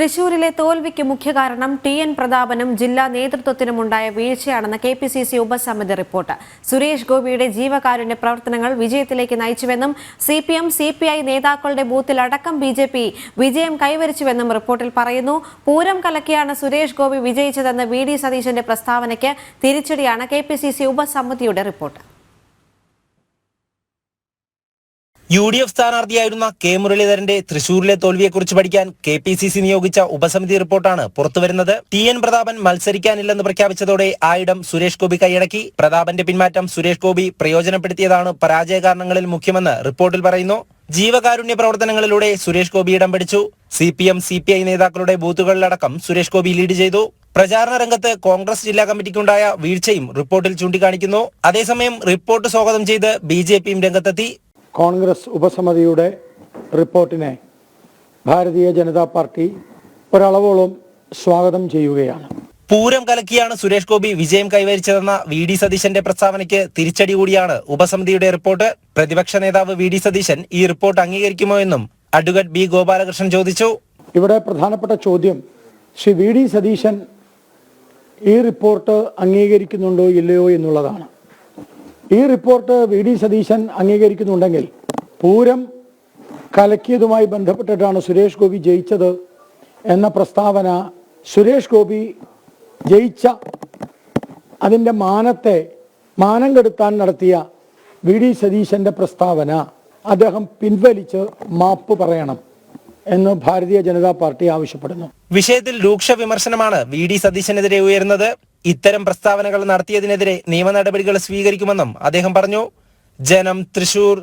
തൃശൂരിലെ തോൽവിക്ക് മുഖ്യ കാരണം ടി എൻ പ്രതാപനും ജില്ലാ നേതൃത്വത്തിനുമുണ്ടായ വീഴ്ചയാണെന്ന് കെ പി സി സി ഉപസമിതി റിപ്പോർട്ട്. സുരേഷ് ഗോപിയുടെ ജീവകാരുണ്യ പ്രവർത്തനങ്ങൾ വിജയത്തിലേക്ക് നയിച്ചുവെന്നും C P M C P I നേതാക്കളുടെ ബൂത്തിലടക്കം ബി ജെ പി വിജയം കൈവരിച്ചുവെന്നും റിപ്പോർട്ടിൽ പറയുന്നു. പൂരം കലക്കിയാണ് സുരേഷ് ഗോപി വിജയിച്ചതെന്ന് വി ഡി സതീശന്റെ പ്രസ്താവനയ്ക്ക് തിരിച്ചടിയാണ് കെ പി സി സി ഉപസമിതിയുടെ റിപ്പോർട്ട്. യു ഡി എഫ് സ്ഥാനാർത്ഥിയായിരുന്ന കെ മുരളീധരന്റെ തൃശൂരിലെ തോൽവിയെക്കുറിച്ച് പഠിക്കാൻ കെ പി സി സി നിയോഗിച്ച ഉപസമിതി റിപ്പോർട്ടാണ് പുറത്തുവരുന്നത് ടി എൻ പ്രതാപൻ മത്സരിക്കാനില്ലെന്ന് പ്രഖ്യാപിച്ചതോടെ ആയിടം സുരേഷ് ഗോപി കൈയടക്കി. പ്രതാപന്റെ പിന്മാറ്റം സുരേഷ് ഗോപി പ്രയോജനപ്പെടുത്തിയതാണ് പരാജയ കാരണങ്ങളിൽ മുഖ്യമെന്ന് റിപ്പോർട്ടിൽ പറയുന്നു. ജീവകാരുണ്യ പ്രവർത്തനങ്ങളിലൂടെ സുരേഷ് ഗോപി ഇടം പിടിച്ചു. C P M C P I നേതാക്കളുടെ ബൂത്തുകളിലടക്കം സുരേഷ് ഗോപി ലീഡ് ചെയ്തു. പ്രചാരണ രംഗത്ത് കോൺഗ്രസ് ജില്ലാ കമ്മിറ്റിക്കുണ്ടായ വീഴ്ചയും റിപ്പോർട്ടിൽ ചൂണ്ടിക്കാണിക്കുന്നു. അതേസമയം റിപ്പോർട്ട് സ്വാഗതം ചെയ്ത് ബി രംഗത്തെത്തി. കോൺഗ്രസ് ഉപസമിതിയുടെ റിപ്പോർട്ടിനെ ഭാരതീയ ജനതാ പാർട്ടി ഒരളവോളം സ്വാഗതം ചെയ്യുകയാണ്. പൂരം കലക്കിയാണ് സുരേഷ് ഗോപി വിജയം കൈവരിച്ചതെന്ന വി ഡി സതീശന്റെ പ്രസ്താവനയ്ക്ക് തിരിച്ചടി കൂടിയാണ് ഉപസമിതിയുടെ റിപ്പോർട്ട്. പ്രതിപക്ഷ നേതാവ് വി ഡി സതീശൻ ഈ റിപ്പോർട്ട് അംഗീകരിക്കുമോ എന്നും അഡ്വക്കേറ്റ് ബി ഗോപാലകൃഷ്ണൻ ചോദിച്ചു. ഇവിടെ പ്രധാനപ്പെട്ട ചോദ്യം ശ്രീ വി ഡി സതീശൻ ഈ റിപ്പോർട്ട് അംഗീകരിക്കുന്നുണ്ടോ ഇല്ലയോ എന്നുള്ളതാണ്. ഈ റിപ്പോർട്ട് വി ഡി സതീശൻ അംഗീകരിക്കുന്നുണ്ടെങ്കിൽ പൂരം കലക്കിയതുമായി ബന്ധപ്പെട്ടിട്ടാണ് സുരേഷ് ഗോപി ജയിച്ചത് എന്ന പ്രസ്താവന സുരേഷ് ഗോപി ജയിച്ച അതിന്റെ മാനത്തെ മാനം കെടുത്താൻ നടത്തിയ വി ഡി സതീശന്റെ പ്രസ്താവന അദ്ദേഹം പിൻവലിച്ച് മാപ്പ് പറയണം എന്ന് ഭാരതീയ ജനതാ പാർട്ടി ആവശ്യപ്പെടുന്നു. വിഷയത്തിൽ രൂക്ഷ വിമർശനമാണ് വി ഡി സതീശനെതിരെ ഉയരുന്നത്. ഇത്തരം പ്രസ്താവനകൾ നടത്തിയതിനെതിരെ നിയമ നടപടികൾ സ്വീകരിക്കുമെന്നും അദ്ദേഹം പറഞ്ഞു. ജനം തൃശൂർ